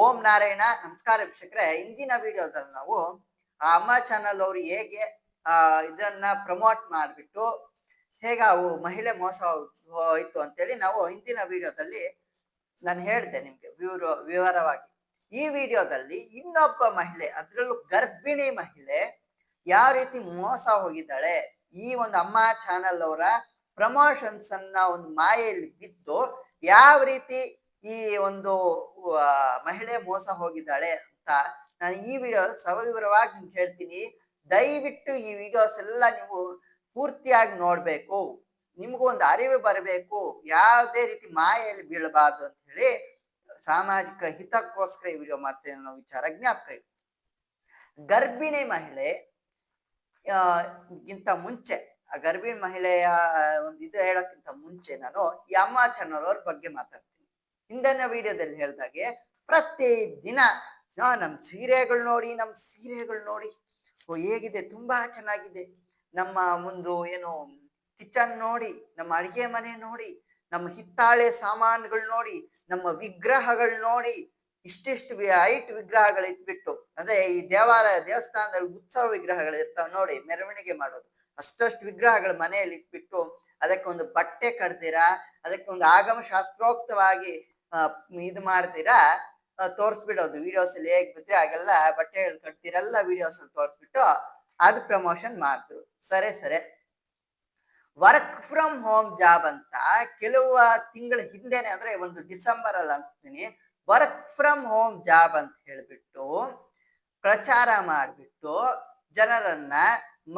ಓಂ ನಾರಾಯಣ. ನಮಸ್ಕಾರ ವೀಕ್ಷಕರೇ. ಇಂದಿನ ವಿಡಿಯೋದಲ್ಲಿ ನಾವು ಅಮ್ಮ ಚಾನಲ್ ಅವರು ಹೇಗೆ ಇದನ್ನ ಪ್ರಮೋಟ್ ಮಾಡಿಬಿಟ್ಟು ಹೇಗೆ ಅವು ಮಹಿಳೆ ಮೋಸ ಹೋಯ್ತು ಅಂತೇಳಿ ನಾವು ಇಂದಿನ ವಿಡಿಯೋದಲ್ಲಿ ನಾನು ಹೇಳಿದೆ ನಿಮಗೆ ವಿವರ, ವಿವರವಾಗಿ. ಈ ವಿಡಿಯೋದಲ್ಲಿ ಇನ್ನೊಬ್ಬ ಮಹಿಳೆ, ಅದರಲ್ಲೂ ಗರ್ಭಿಣಿ ಮಹಿಳೆ ಯಾವ ರೀತಿ ಮೋಸ ಹೋಗಿದ್ದಾಳೆ, ಈ ಒಂದು ಅಮ್ಮ ಚಾನಲ್ ಅವರ ಪ್ರಮೋಷನ್ಸ್ ಅನ್ನ ಒಂದು ಮಾಯೆಯಲ್ಲಿ ಬಿದ್ದು ಯಾವ ರೀತಿ ಈ ಒಂದು ಮಹಿಳೆ ಮೋಸ ಹೋಗಿದ್ದಾಳೆ ಅಂತ ನಾನು ಈ ವಿಡಿಯೋ ಸವಿವರವಾಗಿ ನಿಮ್ಗೆ ಹೇಳ್ತೀನಿ. ದಯವಿಟ್ಟು ಈ ವಿಡಿಯೋಸ್ ಎಲ್ಲ ನೀವು ಪೂರ್ತಿಯಾಗಿ ನೋಡ್ಬೇಕು. ನಿಮಗೂ ಒಂದು ಅರಿವು ಬರಬೇಕು. ಯಾವುದೇ ರೀತಿ ಮಾಯೆಯಲ್ಲಿ ಬೀಳಬಾರ್ದು ಅಂತ ಹೇಳಿ ಸಾಮಾಜಿಕ ಹಿತಕ್ಕೋಸ್ಕರ ಈ ವಿಡಿಯೋ ಮಾಡ್ತೇನೆ ಅನ್ನೋ ವಿಚಾರ ಜ್ಞಾಪಕ. ಗರ್ಭಿಣಿ ಮಹಿಳೆ ಗಿಂತ ಮುಂಚೆ, ಆ ಗರ್ಭಿಣಿ ಮಹಿಳೆಯ ಒಂದು ಇದು ಹೇಳೋಕ್ಕಿಂತ ಮುಂಚೆ ನಾನು ಈ ಅಮ್ಮ ಬಗ್ಗೆ ಮಾತಾಡ್ತೀನಿ. ಹಿಂದಿನ ವಿಡಿಯೋದಲ್ಲಿ ಹೇಳ್ದಾಗೆ ಪ್ರತಿ ದಿನ. ಆ, ನಮ್ ಸೀರೆಗಳು ನೋಡಿ ನಮ್ ಸೀರೆಗಳು ನೋಡಿ. ಓ ಹೇಗಿದೆ? ತುಂಬಾ ಚೆನ್ನಾಗಿದೆ. ನಮ್ಮ ಒಂದು ಏನು ಕಿಚನ್ ನೋಡಿ ನಮ್ಮ ಅಡಿಗೆ ಮನೆ ನೋಡಿ ನಮ್ಮ ಹಿತ್ತಾಳೆ ಸಾಮಾನುಗಳು ನೋಡಿ ನಮ್ಮ ವಿಗ್ರಹಗಳು ನೋಡಿ ಇಷ್ಟಿಷ್ಟು ಐಟ್ ವಿಗ್ರಹಗಳು ಇಟ್ಬಿಟ್ಟು ಅಂದ್ರೆ ಈ ದೇವಾಲಯ ದೇವಸ್ಥಾನದಲ್ಲಿ ಉತ್ಸವ ವಿಗ್ರಹಗಳು ಇರ್ತಾವ ನೋಡಿ ಮೆರವಣಿಗೆ ಮಾಡೋದು. ಅಷ್ಟಷ್ಟು ವಿಗ್ರಹಗಳು ಮನೆಯಲ್ಲಿ ಇಟ್ಬಿಟ್ಟು ಅದಕ್ಕೊಂದು ಬಟ್ಟೆ ಕಡ್ದಿರಾ ಅದಕ್ಕೊಂದು ಆಗಮ ಶಾಸ್ತ್ರೋಕ್ತವಾಗಿ ಇದು ಮಾಡ್ತೀರಾ? ತೋರಿಸ್ಬಿಡೋದು. ವಿಡಿಯೋಸ್ ಅಲ್ಲಿ ಹೇಗ್ ಬಿದ್ರೆ ಆಗೆಲ್ಲ ಬಟ್ಟೆಗಳು ಕಟ್ತಿರಲ್ಲ ವಿಡಿಯೋಸ್ ಅಲ್ಲಿ ತೋರಿಸ್ಬಿಟ್ಟು ಅದು ಪ್ರಮೋಷನ್ ಮಾಡಿದ್ರು. ಸರಿ ಸರಿ. ವರ್ಕ್ ಫ್ರಮ್ ಹೋಮ್ ಜಾಬ್ ಅಂತ ಕೆಲವು ತಿಂಗಳ ಹಿಂದೆನೆ, ಅಂದ್ರೆ ಒಂದು ಡಿಸೆಂಬರ್ ಅಲ್ಲಿ ಅಂತೀನಿ ವರ್ಕ್ ಫ್ರಮ್ ಹೋಮ್ ಜಾಬ್ ಅಂತ ಹೇಳ್ಬಿಟ್ಟು ಪ್ರಚಾರ ಮಾಡಿಬಿಟ್ಟು ಜನರನ್ನ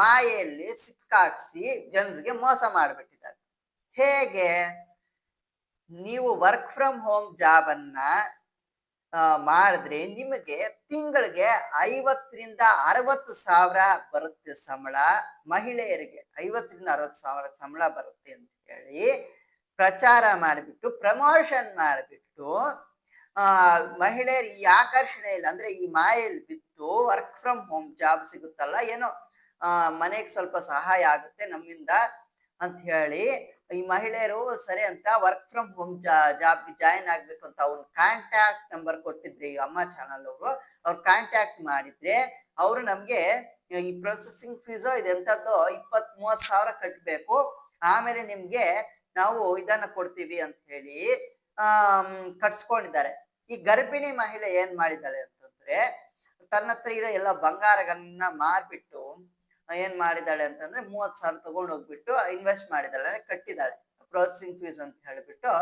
ಮಾಯೆಯಲ್ಲಿ ಸಿಕ್ಕಾಕ್ಸಿ ಜನರಿಗೆ ಮೋಸ ಮಾಡಿಬಿಟ್ಟಿದ್ದಾರೆ. ಹೇಗೆ? ನೀವು ವರ್ಕ್ ಫ್ರಮ್ ಹೋಮ್ ಜಾಬ್ ಅನ್ನ ಮಾಡಿದ್ರೆ ನಿಮಗೆ ತಿಂಗಳಿಗೆ ಐವತ್ತರಿಂದ ಅರವತ್ತು ಸಾವಿರ ಬರುತ್ತೆ ಸಂಬಳ ಮಹಿಳೆಯರಿಗೆ. ಐವತ್ತರಿಂದ ಅರವತ್ತು ಸಾವಿರ ಸಂಬಳ ಬರುತ್ತೆ ಅಂತ ಹೇಳಿ ಪ್ರಚಾರ ಮಾಡಿಬಿಟ್ಟು ಪ್ರಮೋಷನ್ ಮಾಡಿಬಿಟ್ಟು ಮಹಿಳೆಯರು ಈ ಆಕರ್ಷಣೆಯಲ್ಲಿ ಅಂದ್ರೆ ಈ ಮಾಯಲ್ಲಿ ಬಿತ್ತು ವರ್ಕ್ ಫ್ರಮ್ ಹೋಮ್ ಜಾಬ್ ಸಿಗುತ್ತಲ್ಲ, ಏನೋ ಮನೆಗೆ ಸ್ವಲ್ಪ ಸಹಾಯ ಆಗುತ್ತೆ ನಮ್ಮಿಂದ ಅಂತ ಹೇಳಿ ಈ ಮಹಿಳೆಯರು ಸರಿ ಅಂತ work from home job join ಆಗ್ಬೇಕು ಅಂತ ಅವ್ರ ಕಾಂಟ್ಯಾಕ್ಟ್ ನಂಬರ್ ಕೊಟ್ಟಿದ್ರಿ, ಈ ಅಮ್ಮ ಚಾನಲ್ ಅವರು, ಅವ್ರು ಕಾಂಟ್ಯಾಕ್ಟ್ ಮಾಡಿದ್ರೆ ಅವರು ನಮ್ಗೆ ಈ ಪ್ರೊಸೆಸಿಂಗ್ ಫೀಸು ಇದೆಂತದ್ದು ಇಪ್ಪತ್ ಮೂವತ್ ಸಾವಿರ ಕಟ್ಟಬೇಕು ಆಮೇಲೆ ನಿಮ್ಗೆ ನಾವು ಇದನ್ನ ಕೊಡ್ತೀವಿ ಅಂತ ಹೇಳಿ ಆ ಕಟ್ಸ್ಕೊಂಡಿದ್ದಾರೆ. ಈ ಗರ್ಭಿಣಿ ಮಹಿಳೆ ಏನ್ ಮಾಡಿದ್ದಾಳೆ ಅಂತಂದ್ರೆ ತನ್ನ ಹತ್ರ ಇರೋ ಎಲ್ಲ ಬಂಗಾರಗಳನ್ನ ಮಾರ್ಬಿಟ್ಟು ಏನ್ ಮಾಡಿದಾಳೆ ಅಂತಂದ್ರೆ ಮೂವತ್ ಸಾವಿರ ತಗೊಂಡು ಹೋಗ್ಬಿಟ್ಟು ಇನ್ವೆಸ್ಟ್ ಮಾಡಿದಾಳೆ, ಕಟ್ಟಿದಾಳೆ. ಪ್ರೊಸೆಸಿಂಗ್ ಫೀಸ್ ಅಂತ ಹೇಳ್ಬಿಟ್ಟು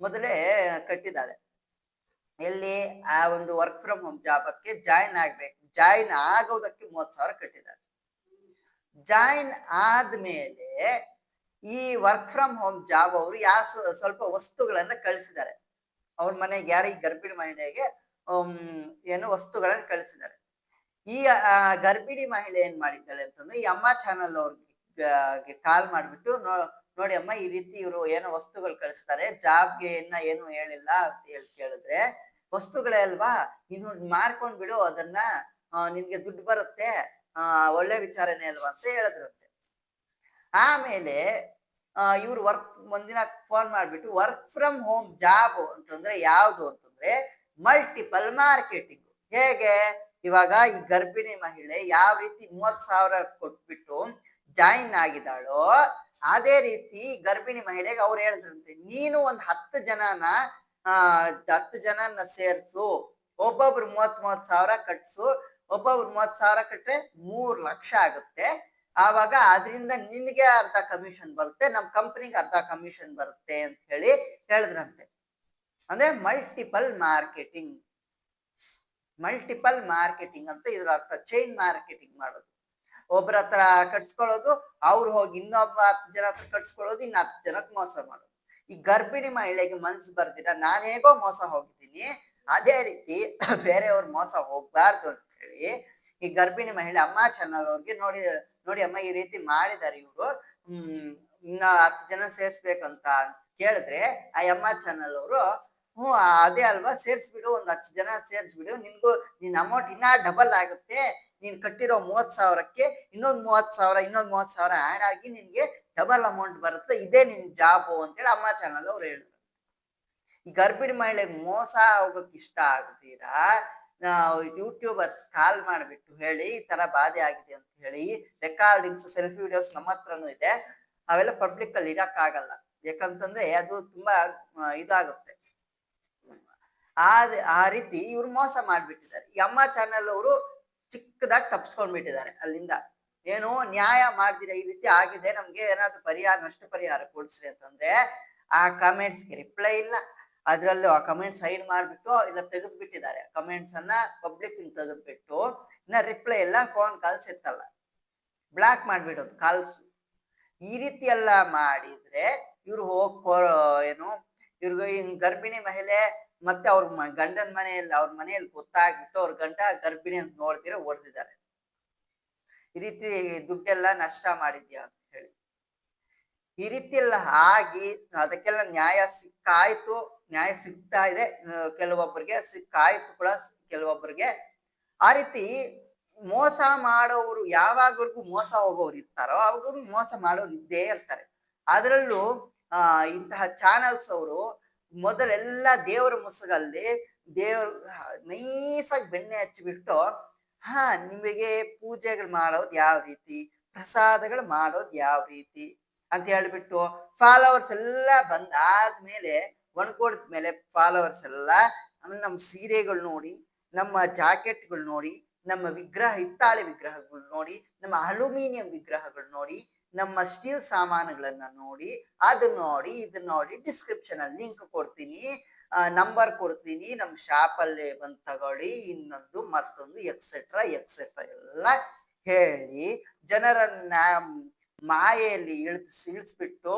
ಮೊದಲೇ ಕಟ್ಟಿದಾಳೆ. ಎಲ್ಲಿ ಆ ಒಂದು ವರ್ಕ್ ಫ್ರಮ್ ಹೋಮ್ ಜಾಬಕ್ಕೆ ಜಾಯಿನ್ ಆಗ್ಬೇಕು. ಜಾಯಿನ್ ಆಗೋದಕ್ಕೆ ಮೂವತ್ ಸಾವಿರ ಕಟ್ಟಿದ್ದಾರೆ ಜಾಯಿನ್ ಆದ್ಮೇಲೆ ಈ ವರ್ಕ್ ಫ್ರಮ್ ಹೋಮ್ ಜಾಬ್ ಅವರು ಯಾ ಸ್ವಲ್ಪ ವಸ್ತುಗಳನ್ನ ಕಳಿಸಿದ್ದಾರೆ ಅವ್ರ ಮನೆಗೆ ಯಾರು ಈ ಗರ್ಭಿಣಿ ಮಹಿಳೆಗೆ ಏನು ವಸ್ತುಗಳನ್ನ ಕಳಿಸಿದ್ದಾರೆ ಈ ಗರ್ಭಿಣಿ ಮಹಿಳೆ ಏನ್ ಮಾಡಿದ್ದಾಳೆ ಅಂತಂದ್ರೆ ಈ ಅಮ್ಮ ಚಾನಲ್ ಅವ್ರಿಗೆ ಕಾಲ್ ಮಾಡ್ಬಿಟ್ಟು ನೋ, ನೋಡಿ ಅಮ್ಮ ಈ ರೀತಿ ಇವರು ಏನೋ ವಸ್ತುಗಳು ಕಳಿಸ್ತಾರೆ ಜಾಬ್ಗೆ ಏನ ಏನು ಹೇಳಿಲ್ಲ ಅಂತ ಹೇಳಿ ಕೇಳಿದ್ರೆ, ವಸ್ತುಗಳೇ ಅಲ್ವಾ? ನೀನು ಮಾರ್ಕೊಂಡ್ ಬಿಡು, ಅದನ್ನ ನಿನ್ಗೆ ದುಡ್ಡು ಬರುತ್ತೆ ಒಳ್ಳೆ ವಿಚಾರನೇ ಅಲ್ವಾ ಅಂತ ಹೇಳಿದ್ರಂತೆ. ಆಮೇಲೆ ಇವ್ರು ವರ್ಕ್ ಒಂದಿನ ಫೋನ್ ಮಾಡ್ಬಿಟ್ಟು ವರ್ಕ್ ಫ್ರಮ್ ಹೋಮ್ ಜಾಬ್ ಅಂತಂದ್ರೆ ಯಾವ್ದು ಅಂತಂದ್ರೆ ಮಲ್ಟಿಪಲ್ ಮಾರ್ಕೆಟಿಂಗ್ ಹೇಗೆ? ಇವಾಗ ಈ ಗರ್ಭಿಣಿ ಮಹಿಳೆ ಯಾವ ರೀತಿ ಮೂವತ್ ಸಾವಿರ ಕೊಟ್ಬಿಟ್ಟು ಜಾಯಿನ್ ಆಗಿದ್ದಾಳೋ, ಅದೇ ರೀತಿ ಗರ್ಭಿಣಿ ಮಹಿಳೆಗೆ ಅವ್ರು ಹೇಳಿದ್ರಂತೆ ನೀನು ಒಂದ್ ಹತ್ತು ಜನನ, ಆ, ಹತ್ತು ಜನನ ಸೇರ್ಸು, ಒಬ್ಬೊಬ್ರು ಮೂವತ್ ಮೂವತ್ ಸಾವಿರ ಕಟ್ಸು, ಒಬ್ಬೊಬ್ರು ಮೂವತ್ ಸಾವಿರ ಕಟ್ರೆ ಮೂರ್ ಲಕ್ಷ ಆಗುತ್ತೆ. ಆವಾಗ ಅದರಿಂದ ನಿನ್ಗೆ ಅರ್ಧ ಕಮಿಷನ್ ಬರುತ್ತೆ, ನಮ್ ಕಂಪ್ನಿಗೆ ಅರ್ಧ ಕಮಿಷನ್ ಬರುತ್ತೆ ಅಂತ ಹೇಳಿ ಹೇಳಿದ್ರಂತೆ. ಅಂದ್ರೆ ಮಲ್ಟಿಪಲ್ ಮಾರ್ಕೆಟಿಂಗ್ ಮಲ್ಟಿಪಲ್ ಮಾರ್ಕೆಟಿಂಗ್ ಅಂತ ಇದ್ರ ಅರ್ಥ ಚೈನ್ ಮಾರ್ಕೆಟಿಂಗ್ ಮಾಡೋದು. ಒಬ್ಬರ ಹತ್ರ ಕಟ್ಸ್ಕೊಳ್ಳೋದು, ಅವ್ರು ಹೋಗಿ ಇನ್ನೊಬ್ಬ ಹತ್ತು ಜನ ಹತ್ರ ಕಟ್ಸ್ಕೊಳ್ಳೋದು, ಇನ್ನು ಹತ್ತು ಜನಕ್ಕೆ ಮೋಸ ಮಾಡೋದು. ಈ ಗರ್ಭಿಣಿ ಮಹಿಳೆಗೆ ಮನ್ಸು ಬರ್ದಿರ ನಾನೇಗೋ ಮೋಸ ಹೋಗಿದ್ದೀನಿ, ಅದೇ ರೀತಿ ಬೇರೆಯವ್ರ ಮೋಸ ಹೋಗ್ಬಾರ್ದು ಅಂತ ಹೇಳಿ, ಈ ಗರ್ಭಿಣಿ ಮಹಿಳೆ ಅಮ್ಮ ಚಾನಲ್ ಅವ್ರಿಗೆ ನೋಡಿ ನೋಡಿ ಅಮ್ಮ ಈ ರೀತಿ ಮಾಡಿದ್ದಾರೆ ಇವರು, ಹ್ಮ್, ಇನ್ನ ಹತ್ತು ಜನ ಸೇರ್ಸ್ಬೇಕಂತ ಕೇಳಿದ್ರೆ, ಆ ಅಮ್ಮ ಚಾನಲ್ ಅವರು ಹ್ಞೂ, ಅದೇ ಅಲ್ವಾ? ಸೇರ್ಸ್ಬಿಡು, ಒಂದ್ ಹತ್ತು ಜನ ಸೇರ್ಸ್ಬಿಡು. ನಿನ್ಗೂ ನಿನ್ ಅಮೌಂಟ್ ಇನ್ನ ಡಬಲ್ ಆಗುತ್ತೆ. ನೀನ್ ಕಟ್ಟಿರೋ ಮೂವತ್ ಸಾವಿರಕ್ಕೆ ಇನ್ನೊಂದ್ ಮೂವತ್ತು ಸಾವಿರ, ಇನ್ನೊಂದ್ ಮೂವತ್ತು ಸಾವಿರ ಆಡ್ ಆಗಿ ನಿನ್ಗೆ ಡಬಲ್ ಅಮೌಂಟ್ ಬರುತ್ತೆ. ಇದೇ ನಿನ್ ಜಾಬು ಅಂತೇಳಿ ಅಮ್ಮ ಚಾನಲ್ ಅವ್ರು ಹೇಳಿದ್ರು. ಗರ್ಭಿಣಿ ಮಹಿಳೆಗೆ ಮೋಸ ಹೋಗಕ್ ಇಷ್ಟ ಆಗ್ತೀರಾ? ನಾವು ಯೂಟ್ಯೂಬರ್ಸ್ ಕಾಲ್ ಮಾಡಿಬಿಟ್ಟು ಹೇಳಿ, ಈ ತರ ಬಾಧೆ ಆಗಿದೆ ಅಂತ ಹೇಳಿ ರೆಕಾರ್ಡಿಂಗ್ಸ್ ಸೆಲ್ಫಿ ವಿಡಿಯೋಸ್ ನಮ್ಮ ಹತ್ರನೂ ಇದೆ. ಅವೆಲ್ಲ ಪಬ್ಲಿಕ್ ಅಲ್ಲಿ ಇಡಕ್ ಆಗಲ್ಲ ಯಾಕಂತಂದ್ರೆ ಅದು ತುಂಬಾ ಇದಾಗುತ್ತೆ. ಆ ಆ ರೀತಿ ಇವ್ರು ಮೋಸ ಮಾಡ್ಬಿಟ್ಟಿದ್ದಾರೆ. ಈ ಅಮ್ಮ ಚಾನೆಲ್ ಅವರು ಚಿಕ್ಕದಾಗಿ ತಪ್ಸ್ಕೊಂಡ್ಬಿಟ್ಟಿದ್ದಾರೆ ಅಲ್ಲಿಂದ. ಏನು ನ್ಯಾಯ ಮಾಡ್ದಿರ ಈ ರೀತಿ ಆಗಿದೆ, ನಮ್ಗೆ ಏನಾದ್ರು ಪರಿಹಾರ, ನಷ್ಟ ಪರಿಹಾರ ಕೊಡಿಸ್ರಿ ಅಂತಂದ್ರೆ ಆ ಕಮೆಂಟ್ಸ್ಗೆ ರಿಪ್ಲೈ ಇಲ್ಲ. ಅದ್ರಲ್ಲೂ ಆ ಕಮೆಂಟ್ ಸೈನ್ ಮಾಡಿಬಿಟ್ಟು ಇಲ್ಲ ತೆಗೆದು ಬಿಟ್ಟಿದ್ದಾರೆ ಕಮೆಂಟ್ಸ್ ಅನ್ನ ಪಬ್ಲಿಕ್ ತೆಗೆದ್ಬಿಟ್ಟು ಇನ್ನ ರಿಪ್ಲೈ ಎಲ್ಲ ಫೋನ್ ಕಾಲ್ಸ್ ಎತ್ತಲ್ಲ. ಬ್ಲಾಕ್ ಮಾಡ್ಬಿಡೋದು ಕಾಲ್ಸ್ ಈ ರೀತಿ ಎಲ್ಲ ಮಾಡಿದ್ರೆ ಇವ್ರು ಹೋಗ್ ಏನು, ಇವ್ರಿಗೆ ಗರ್ಭಿಣಿ ಮಹಿಳೆ ಮತ್ತೆ ಅವ್ರ ಗಂಡನ ಮನೆಯಲ್ಲಿ, ಅವ್ರ ಮನೆಯಲ್ಲಿ ಗೊತ್ತಾಗ್ಬಿಟ್ಟು ಅವ್ರ ಗಂಡ ಗರ್ಭಿಣಿ ಅಂತ ನೋಡ್ತೀರ ಓಡ್ತಿದ್ದಾರೆ. ಈ ರೀತಿ ದುಡ್ಡೆಲ್ಲ ನಷ್ಟ ಮಾಡಿದ್ಯಾ ಅಂತ ಹೇಳಿ. ಈ ರೀತಿ ಎಲ್ಲ ಆಗಿ ಅದಕ್ಕೆಲ್ಲ ನ್ಯಾಯ ಸಿಕ್ಕಾಯ್ತು, ನ್ಯಾಯ ಸಿಗ್ತಾ ಇದೆ. ಕೆಲವೊಬ್ಬರಿಗೆ ಸಿಕ್ಕಾಯ್ತು ಕೂಡ, ಕೆಲವೊಬ್ಬರಿಗೆ. ಆ ರೀತಿ ಮೋಸ ಮಾಡೋರು ಯಾವಾಗವರೆಗೂ ಮೋಸ ಹೋಗೋರು ಇರ್ತಾರೋ, ಅವ್ರಿಗೂ ಮೋಸ ಮಾಡೋರು ಇದ್ದೇ ಇರ್ತಾರೆ. ಅದರಲ್ಲೂ ಇಂತಹ ಚಾನಲ್ಸ್ ಅವರು ಮೊದಲೆಲ್ಲ ದೇವರ ಮುಸುಗಲ್ಲಿ ದೇವ್ರ ನೈಸಾಗಿ ಬೆಣ್ಣೆ ಹಚ್ಚಿಬಿಟ್ಟು, ಹಾ, ನಿಮಗೆ ಪೂಜೆಗಳು ಮಾಡೋದು ಯಾವ ರೀತಿ? ಪ್ರಸಾದಗಳು ಮಾಡೋದು ಯಾವ ರೀತಿ? ಅಂತ ಹೇಳ್ಬಿಟ್ಟು ಫಾಲೋವರ್ಸ್ ಎಲ್ಲ ಬಂದಾದ್ಮೇಲೆ ಒಣಕೊಡ್ದ ಮೇಲೆ ಫಾಲೋವರ್ಸ್ ಎಲ್ಲ ಆಮೇಲೆ ನಮ್ಮ ಸೀರೆಗಳು ನೋಡಿ, ನಮ್ಮ ಜಾಕೆಟ್ಗಳು ನೋಡಿ, ನಮ್ಮ ವಿಗ್ರಹ ಹಿತ್ತಾಳೆ ವಿಗ್ರಹಗಳು ನೋಡಿ, ನಮ್ಮ ಅಲ್ಯೂಮಿನಿಯಂ ವಿಗ್ರಹಗಳು ನೋಡಿ ನಮ್ಮ ಸ್ಟೀಲ್ ಸಾಮಾನುಗಳನ್ನ ನೋಡಿ ಅದು ನೋಡಿ, ಇದನ್ನ ನೋಡಿ ಡಿಸ್ಕ್ರಿಪ್ಷನ್ ಅಲ್ಲಿ ಲಿಂಕ್ ಕೊಡ್ತೀನಿ. ನಂಬರ್ ಕೊಡ್ತೀನಿ ನಮ್ಮ ಶಾಪ್ ಅಲ್ಲಿ ಬಂದು ತಗೊಳ್ಳಿ, ಇನ್ನೊಂದು ಮತ್ತೊಂದು ಎಕ್ಸೆಟ್ರಾ ಎಕ್ಸೆಟ್ರಾ ಎಲ್ಲ ಹೇಳಿ, ಜನರನ್ನ ಮಾಯೆಯಲ್ಲಿ ಇಳಿಸ್ ಇಳಿಸ್ಬಿಟ್ಟು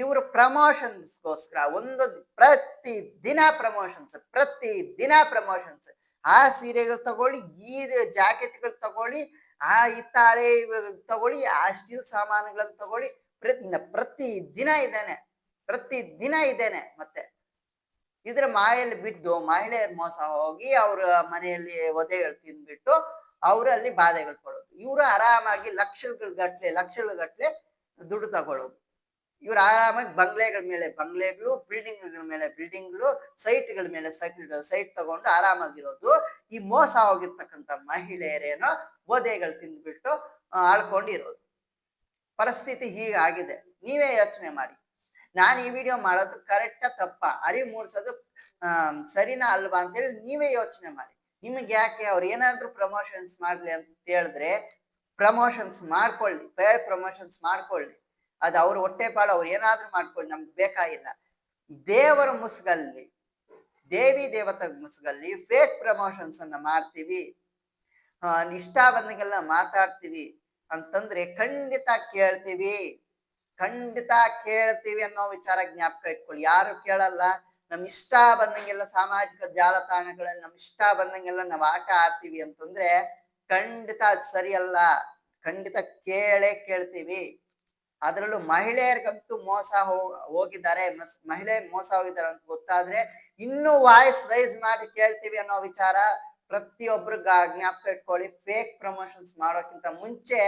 ಇವರು ಪ್ರಮೋಷನ್ಸ್ಗೋಸ್ಕರ ಒಂದೊಂದು ಪ್ರತಿ ದಿನ ಪ್ರಮೋಷನ್ಸ್ ಪ್ರತಿ ದಿನ ಪ್ರಮೋಷನ್ಸ್ ಆ ಸೀರೆಗಳು ತಗೊಳ್ಳಿ, ಈ ಜಾಕೆಟ್ಗಳು ತಗೊಳ್ಳಿ ಆ ಹಿತ್ತಾಳೆ ತಗೊಳ್ಳಿ, ಆ ಸ್ಟೀಲ್ ಸಾಮಾನುಗಳನ್ನ ತಗೊಳ್ಳಿ. ಪ್ರತಿ ಪ್ರತಿ ದಿನ ಇದೇನೆ ಪ್ರತಿ ದಿನ ಇದ್ದೇನೆ ಮತ್ತೆ. ಇದ್ರ ಮಾಯಲ್ಲಿ ಬಿದ್ದು ಮಹಿಳೆಯರ ಮೋಸ ಹೋಗಿ ಅವ್ರ ಮನೆಯಲ್ಲಿ ಒದೆಗಳು ತಿಂದ್ಬಿಟ್ಟು ಅವರಲ್ಲಿ ಬಾಧೆಗಳು ಕೊಡೋದು. ಇವರು ಆರಾಮಾಗಿ ಲಕ್ಷಗಳ ಗಟ್ಲೆ ಲಕ್ಷಗಳ ಗಟ್ಟಲೆ ದುಡ್ಡು ತಗೊಳ್ಳೋದು. ಇವ್ರು ಆರಾಮಾಗಿ ಬಂಗ್ಲೆಗಳ ಮೇಲೆ, ಬಂಗ್ಲೆಗಳು ಬಿಲ್ಡಿಂಗ್ಗಳ ಮೇಲೆ ಬಿಲ್ಡಿಂಗ್ಗಳು ಸೈಟ್ಗಳ ಮೇಲೆ ಸೈಟ್ ಸೈಟ್ ತಗೊಂಡು ಆರಾಮಾಗಿರೋದು. ಈ ಮೋಸ ಹೋಗಿರ್ತಕ್ಕಂಥ ಮಹಿಳೆಯರೇನೋ ಓದೆಗಳು ತಿಂದ್ಬಿಟ್ಟು ಆಳ್ಕೊಂಡಿರೋದು. ಪರಿಸ್ಥಿತಿ ಹೀಗಾಗಿದೆ. ನೀವೇ ಯೋಚನೆ ಮಾಡಿ. ನಾನು ಈ ವಿಡಿಯೋ ಮಾಡೋದು ಕರೆಕ್ಟಾ ತಪ್ಪ? ಅರಿವು ಮೂಡಿಸೋದು ಸರಿನಾ ಅಲ್ವಾ ಅಂತೇಳಿ ನೀವೇ ಯೋಚನೆ ಮಾಡಿ. ನಿಮಗೆ ಯಾಕೆ ಅವ್ರು ಏನಾದ್ರೂ ಪ್ರಮೋಷನ್ಸ್ ಮಾಡ್ಲಿ ಅಂತ ಹೇಳಿದ್ರೆ ಪ್ರಮೋಷನ್ಸ್ ಮಾಡ್ಕೊಳ್ಳಿ ಪ್ರಮೋಷನ್ಸ್ ಮಾಡ್ಕೊಳ್ಳಿ. ಅದು ಅವ್ರ ಹೊಟ್ಟೆ ಪಾಡು ಅವ್ರು ಏನಾದ್ರೂ ಮಾಡ್ಕೊಳ್ಳಿ, ನಮ್ಗೆ ಬೇಕಾಗಿಲ್ಲ. ದೇವರ ಮುಸುಗಲ್ಲಿ, ದೇವಿ ದೇವತ ಮುಸುಗಲ್ಲಿ ಫೇಕ್ ಪ್ರಮೋಷನ್ಸ್ ಅನ್ನ ಮಾಡ್ತೀವಿ. ಇಷ್ಟ ಬಂದಂಗೆಲ್ಲ ಮಾತಾಡ್ತೀವಿ. ಅಂತಂದ್ರೆ ಖಂಡಿತ ಕೇಳ್ತೀವಿ. ಖಂಡಿತ ಕೇಳ್ತೀವಿ ಅನ್ನೋ ವಿಚಾರ ಜ್ಞಾಪಕ ಇಟ್ಕೊಳ್ಳಿ. ಯಾರು ಕೇಳಲ್ಲ, ನಮ್ ಇಷ್ಟ ಬಂದಂಗೆಲ್ಲ ಸಾಮಾಜಿಕ ಜಾಲತಾಣಗಳಲ್ಲಿ ನಮ್ ಇಷ್ಟ ಬಂದಂಗೆಲ್ಲ ನಾವು ಆಟ ಆಡ್ತೀವಿ ಅಂತಂದ್ರೆ ಖಂಡಿತ ಅದು ಸರಿಯಲ್ಲ. ಖಂಡಿತ ಕೇಳೇ ಕೇಳ್ತೀವಿ. ಅದರಲ್ಲೂ ಮಹಿಳೆಯರಿಗಂತೂ ಮೋಸ ಹೋಗಿದ್ದಾರೆ ಮಹಿಳೆ ಮೋಸ ಹೋಗಿದ್ದಾರೆ ಅಂತ ಗೊತ್ತಾದ್ರೆ ಇನ್ನೂ ವಾಯ್ಸ್ ರೈಸ್ ಮಾಡಿ ಕೇಳ್ತೀವಿ ಅನ್ನೋ ವಿಚಾರ ಪ್ರತಿಯೊಬ್ರು ಜ್ಞಾಪಕ ಇಟ್ಕೊಳ್ಳಿ. ಫೇಕ್ ಪ್ರಮೋಷನ್ಸ್ ಮಾಡೋಕ್ಕಿಂತ ಮುಂಚೆ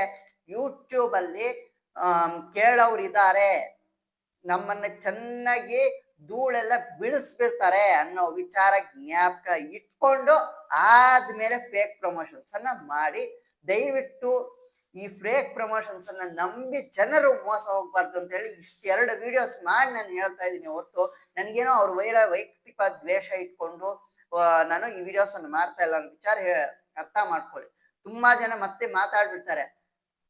ಯೂಟ್ಯೂಬ್ ಅಲ್ಲಿ ಕೇಳೋರು ಇದ್ದಾರೆ. ನಮ್ಮನ್ನ ಚೆನ್ನಾಗಿ ಧೂಳೆಲ್ಲ ಬಿಡಿಸ್ಬಿಡ್ತಾರೆ ಅನ್ನೋ ವಿಚಾರ ಜ್ಞಾಪಕ ಇಟ್ಕೊಂಡು ಆದ್ಮೇಲೆ ಫೇಕ್ ಪ್ರಮೋಷನ್ಸ್ ಅನ್ನ ಮಾಡಿ ದಯವಿಟ್ಟು ಈ ಫ್ರೇಕ್ ಪ್ರಮೋಷನ್ಸ್ ಅನ್ನ ನಂಬಿ ಜನರು ಮೋಸ ಹೋಗ್ಬಾರ್ದು ಅಂತ ಹೇಳಿ ಇಷ್ಟೆರಡು ವಿಡಿಯೋಸ್ ಮಾಡಿ ನಾನು ಹೇಳ್ತಾ ಇದ್ದೀನಿ. ಹೊರತು ನನಗೇನೋ ಅವ್ರ ವೈರ ವೈಯಕ್ತಿಕ ದ್ವೇಷ ಇಟ್ಕೊಂಡು ನಾನು ಈ ವಿಡಿಯೋಸ್ ಅನ್ನು ಮಾಡ್ತಾ ಇಲ್ಲ ಅನ್ನೋ ವಿಚಾರ ಅರ್ಥ ಮಾಡ್ಕೊಳ್ಳಿ. ತುಂಬಾ ಜನ ಮತ್ತೆ ಮಾತಾಡ್ಬಿಡ್ತಾರೆ.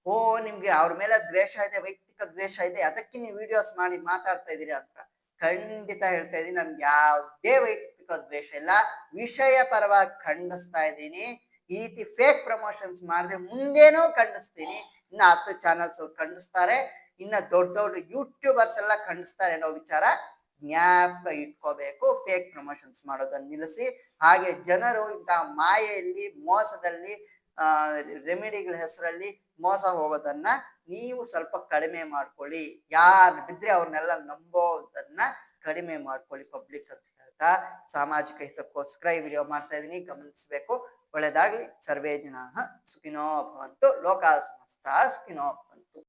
ಓ, ನಿಮ್ಗೆ ಅವ್ರ ಮೇಲೆ ದ್ವೇಷ ಇದೆ, ವೈಯಕ್ತಿಕ ದ್ವೇಷ ಇದೆ, ಅದಕ್ಕೆ ನೀವು ವಿಡಿಯೋಸ್ ಮಾಡಿ ಮಾತಾಡ್ತಾ ಇದ್ದೀರಿ ಅಂತ ಖಂಡಿತ ಹೇಳ್ತಾ ಇದ್ದೀನಿ. ನಮ್ಗೆ ಯಾವುದೇ ವೈಯಕ್ತಿಕ ದ್ವೇಷ ಇಲ್ಲ. ವಿಷಯ ಪರವಾಗಿ ಖಂಡಿಸ್ತಾ ಇದ್ದೀನಿ. ಈ ರೀತಿ ಫೇಕ್ ಪ್ರಮೋಷನ್ಸ್ ಮಾಡಿದ್ರೆ ಮುಂದೇನೋ ಖಂಡಿಸ್ತೀನಿ. ಇನ್ನ ಹತ್ತು ಚಾನಲ್ಸ್ ಖಂಡಿಸ್ತಾರೆ. ಇನ್ನ ದೊಡ್ಡ ದೊಡ್ಡ ಯೂಟ್ಯೂಬರ್ಸ್ ಎಲ್ಲ ಖಂಡಿಸ್ತಾರೆ ಅನ್ನೋ ವಿಚಾರ ಜ್ಞಾಪಕ ಇಟ್ಕೋಬೇಕು. ಫೇಕ್ ಪ್ರಮೋಷನ್ಸ್ ಮಾಡೋದನ್ನ ನಿಲ್ಲಿಸಿ. ಹಾಗೆ ಜನರು ಇಂಥ ಮಾಯೆಯಲ್ಲಿ, ಮೋಸದಲ್ಲಿ ರೆಮಿಡಿಗಳ ಹೆಸರಲ್ಲಿ ಮೋಸ ಹೋಗೋದನ್ನ ನೀವು ಸ್ವಲ್ಪ ಕಡಿಮೆ ಮಾಡ್ಕೊಳ್ಳಿ. ಯಾರು ಬಿದ್ರೆ ಅವ್ರನ್ನೆಲ್ಲ ನಂಬೋದನ್ನ ಕಡಿಮೆ ಮಾಡ್ಕೊಳ್ಳಿ ಪಬ್ಲಿಕ್ ಅಂತ ಹೇಳ್ತಾ. ಸಾಮಾಜಿಕ ಹಿತಕ್ಕೋಸ್ಕರ ಈ ವಿಡಿಯೋ ಮಾಡ್ತಾ ಇದೀನಿ ಗಮನಿಸಬೇಕು. ಒಳ್ಳೆದಾಗ್ಲಿ. ಸರ್ವೇ ಜನ ಸುಖಿನೋ ಭವಂತು. ಲೋಕ ಸಮಸ್ತ ಸುಖಿನೋ ಭವಂತು.